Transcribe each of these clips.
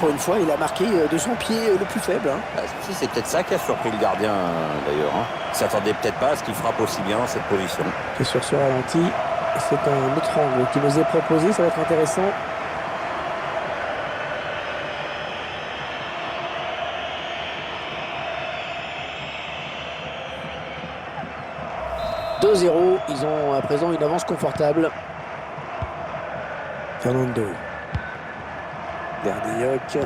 Pour une fois, il a marqué euh, de son pied euh, le plus faible. hein. Ah, si, c'est peut-être ça qui a surpris le gardien euh, d'ailleurs. Hein. Il s'attendait peut-être pas à ce qu'il frappe aussi bien dans cette position. Et sur ce ralenti, c'est un autre angle qui nous est proposé. Ça va être intéressant. « 2-0, ils ont à présent une avance confortable. Fernando. Verdioc.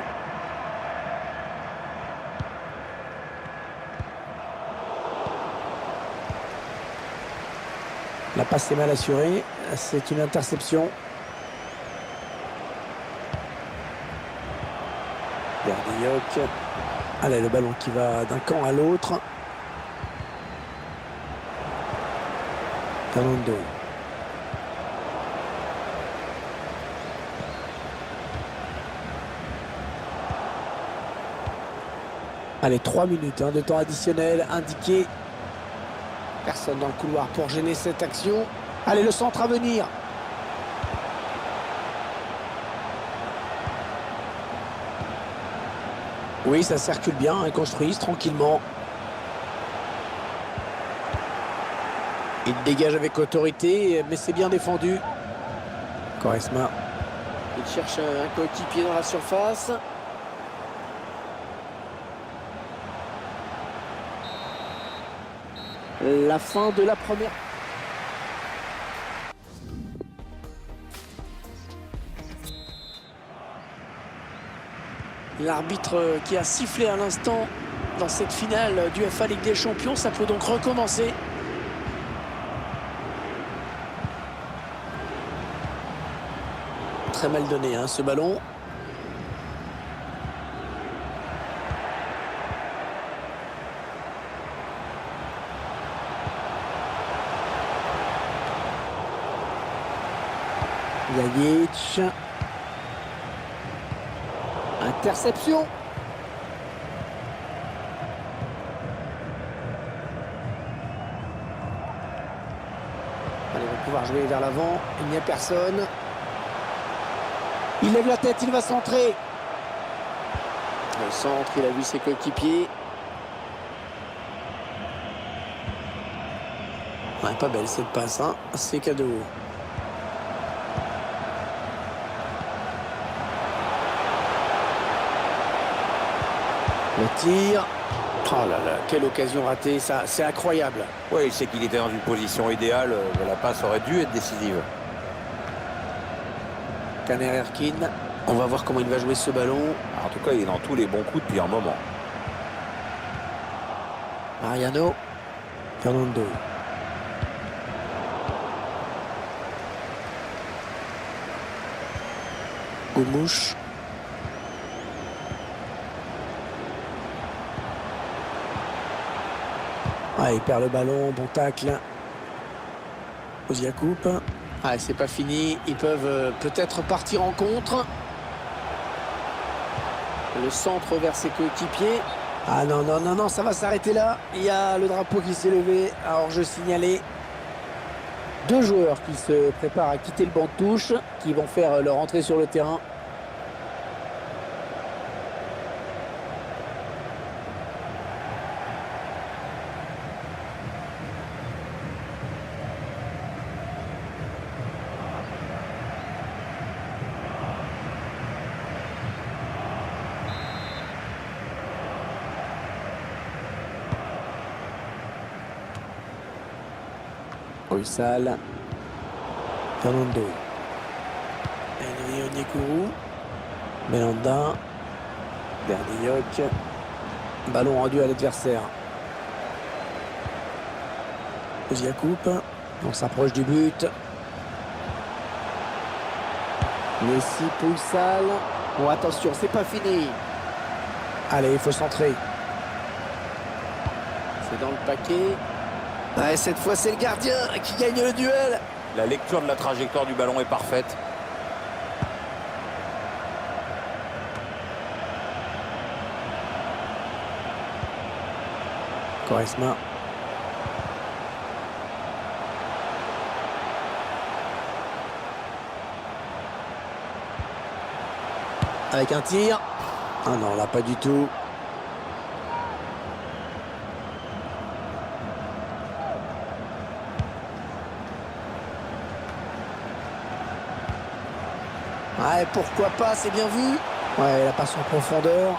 La passe est mal assurée. C'est une interception. Verdioc. Allez, le ballon qui va d'un camp à l'autre. Fernando. Allez, 3 minutes hein, de temps additionnel indiqué. Personne dans le couloir pour gêner cette action. Allez, le centre à venir. Oui, ça circule bien, ils construisent tranquillement. Il dégage avec autorité, mais c'est bien défendu. Quaresma. Il cherche un coéquipier dans la surface. La fin de la première. L'arbitre qui a sifflé à l'instant dans cette finale du FA Ligue des Champions, ça peut donc recommencer. Très mal donné hein, ce ballon. Interception. Allez, on va pouvoir jouer vers l'avant. Il n'y a personne. Il lève la tête, il va centrer. Le centre, il a vu ses coéquipiers. Pas belle cette passe, hein. c'est cadeau. Le tir. Oh là là, quelle occasion ratée, ça, c'est incroyable. Oui, il sait qu'il était dans une position idéale, euh, mais la passe aurait dû être décisive. Caner Erkin. On va voir comment il va jouer ce ballon. En tout cas, il est dans tous les bons coups depuis un moment. Mariano. Fernando. Goumouche. Ah, il perd le ballon, bon tacle. Oziacoup. Ah, c'est pas fini. Ils peuvent euh, peut-être partir en contre. Le centre vers ses coéquipiers. Ah non, non, non, non, ça va s'arrêter là. Il y a le drapeau qui s'est levé. Alors je signalais deux joueurs qui se préparent à quitter le banc de touche, qui vont faire leur entrée sur le terrain. Oysal. Fernando. Onyekuru. Belanda. Berdioc. Ballon rendu à l'adversaire. Oziacoup. On s'approche du but. Messi Poussal. Bon, attention, c'est pas fini. Allez, il faut centrer. C'est dans le paquet. Ouais, cette fois, c'est le gardien qui gagne le duel. La lecture de la trajectoire du ballon est parfaite. Quaresma. avec un tir. Ah non, là, pas du tout. Ouais, pourquoi pas, c'est bien vu. Ouais, la passe en profondeur.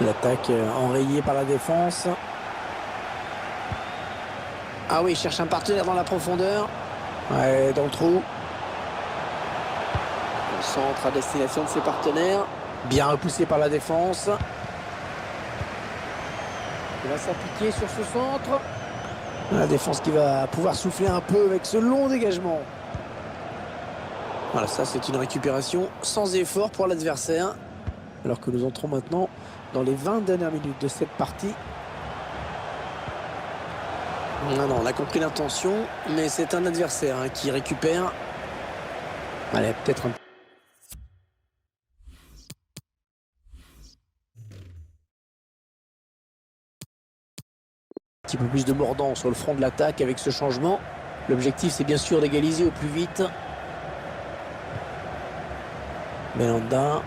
L'attaque euh, enrayée par la défense. Ah oui, il cherche un partenaire dans la profondeur. Ouais, dans le trou. Le centre à destination de ses partenaires. Bien repoussé par la défense. Il va s'appliquer sur ce centre. La défense qui va pouvoir souffler un peu avec ce long dégagement. Voilà, ça c'est une récupération sans effort pour l'adversaire. Alors que nous entrons maintenant dans les 20 dernières minutes de cette partie. Non, non, on a compris l'intention, mais c'est un adversaire hein, qui récupère. Allez, peut-être un peu plus de mordant sur le front de l'attaque avec ce changement. L'objectif, c'est bien sûr d'égaliser au plus vite. Belanda.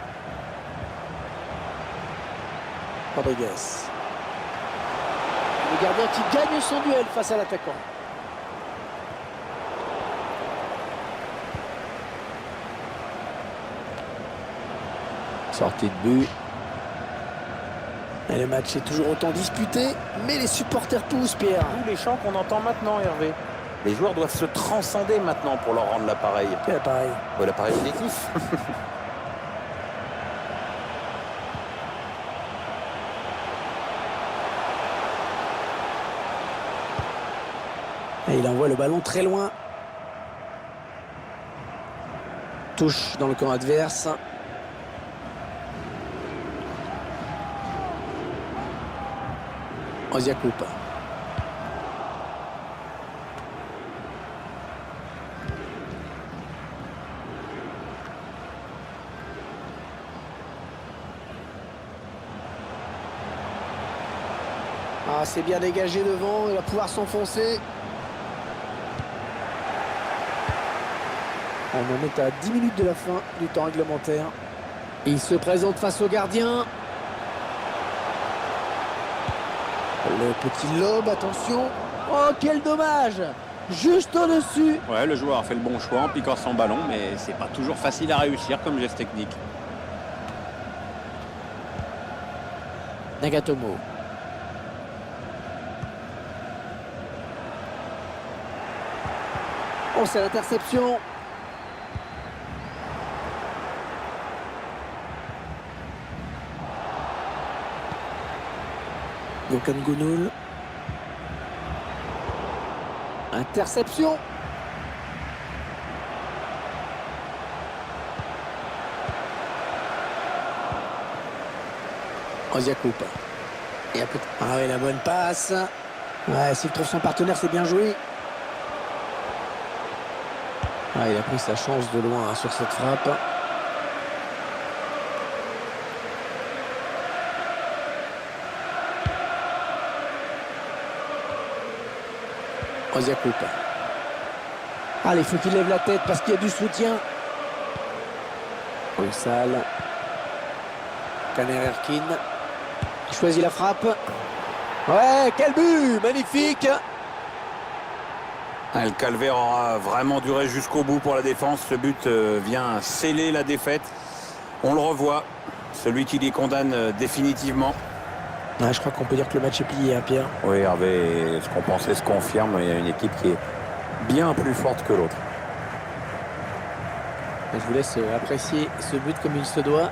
Rodriguez. Le gardien qui gagne son duel face à l'attaquant. Sortie de but. Et le match est toujours autant disputé, mais les supporters poussent, Pierre. Tous les chants qu'on entend maintenant, Hervé. Les joueurs doivent se transcender maintenant pour leur rendre l'appareil. Quel appareil? Ouais, l'appareil auditif. Et il envoie le ballon très loin. Touche dans le camp adverse. Ah, c'est bien dégagé devant, il va pouvoir s'enfoncer. On en est à 10 minutes de la fin du temps réglementaire. Il se présente face au gardien. Le petit lobe, attention. Oh, quel dommage Juste au-dessus. Ouais, le joueur a fait le bon choix en piquant son ballon, mais c'est pas toujours facile à réussir comme geste technique. Nagatomo. Oh, c'est l'interception. Gökhan Gounoul. Interception. Oziakup. Et un peu... Ah oui, la bonne passe. Ouais, s'il trouve son partenaire, c'est bien joué. Ah, il a pris sa chance de loin hein, sur cette frappe. Allez, il faut qu'il lève la tête parce qu'il y a du soutien. Salle. Kaner Erkin. Il choisit la frappe. Ouais, quel but Magnifique Ah, Le calvaire aura vraiment duré jusqu'au bout pour la défense. Ce but euh, vient sceller la défaite. On le revoit. Celui qui les condamne euh, définitivement. Ouais, Je crois qu'on peut dire que le match est plié, hein, Pierre. Oui, Hervé, ce qu'on pensait se confirme. Il y a une équipe qui est bien plus forte que l'autre. Je vous laisse euh, apprécier ce but comme il se doit.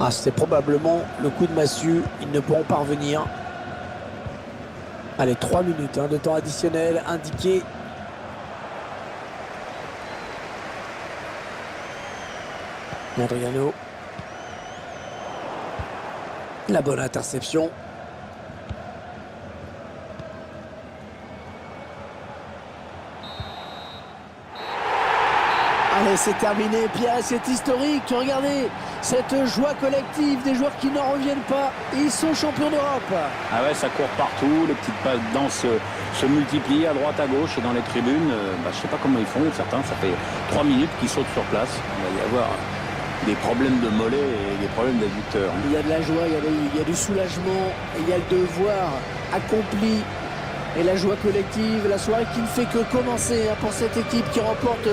Ah, c'est probablement le coup de massue. Ils ne pourront pas revenir. Allez, 3 minutes hein, de temps additionnel indiqué. Adriano. La bonne interception. Allez, c'est terminé, Pierre, c'est historique. Regardez, cette joie collective des joueurs qui n'en reviennent pas. Ils sont champions d'Europe. Ah ouais, ça court partout, les petites passes danses se, multiplient à droite, à gauche et dans les tribunes. Euh, bah, je sais pas comment ils font, certains, ça fait trois minutes qu'ils sautent sur place. Il va y avoir des problèmes de mollets et des problèmes d'adducteurs. Il y a de la joie, il y a, de- il y a du soulagement, il y a le devoir accompli et la joie collective. La soirée qui ne fait que commencer hein, pour cette équipe qui remporte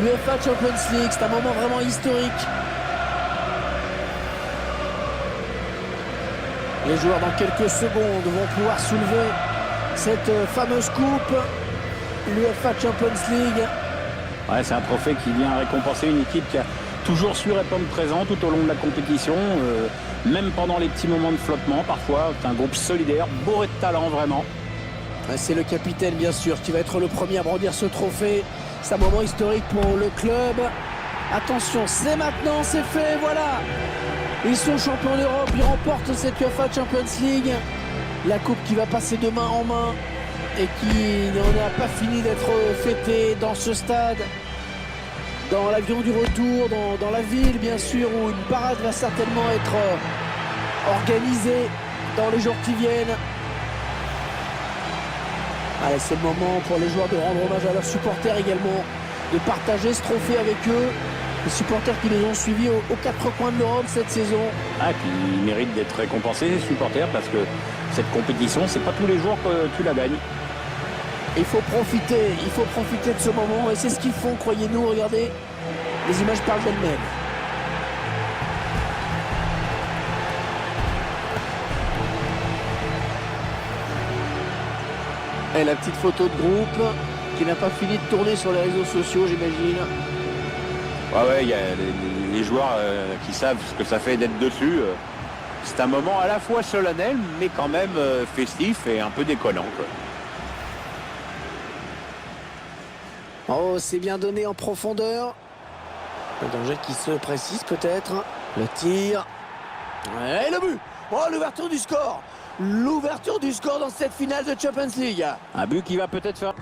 l'UEFA Champions League. C'est un moment vraiment historique. Les joueurs dans quelques secondes vont pouvoir soulever cette fameuse coupe, l'UEFA Champions League. Ouais, c'est un trophée qui vient récompenser une équipe qui a toujours su répondre présent tout au long de la compétition, euh, même pendant les petits moments de flottement parfois. C'est un groupe solidaire, bourré de talent vraiment. Ouais, C'est le capitaine, bien sûr, qui va être le premier à brandir ce trophée. C'est un moment historique pour le club. Attention, c'est maintenant, c'est fait, voilà. Ils sont champions d'Europe, ils remportent cette UEFA Champions League. La coupe qui va passer de main en main et qui n'en a pas fini d'être fêtée dans ce stade. Dans l'avion du retour, dans, la ville, bien sûr, où une parade va certainement être euh, organisée dans les jours qui viennent. Allez, c'est le moment pour les joueurs de rendre hommage à leurs supporters également, de partager ce trophée avec eux. Les supporters qui les ont suivis aux, aux quatre coins de l'Europe cette saison. Ah, et puis ils méritent d'être récompensés, les supporters, parce que cette compétition, c'est pas tous les jours que tu la gagnes. Il faut profiter, il faut profiter de ce moment et c'est ce qu'ils font, croyez-nous. Regardez, les images parlent d'elles-mêmes. Et la petite photo de groupe qui n'a pas fini de tourner sur les réseaux sociaux, j'imagine. Ouais, ouais, il y a les, les joueurs euh, qui savent ce que ça fait d'être dessus. euh. C'est un moment à la fois solennel, mais quand même euh, festif et un peu décollant. quoi. Oh, c'est bien donné en profondeur. Le danger qui se précise peut-être. Le tir. Et le but Oh, l'ouverture du score L'ouverture du score dans cette finale de Champions League Un but qui va peut-être faire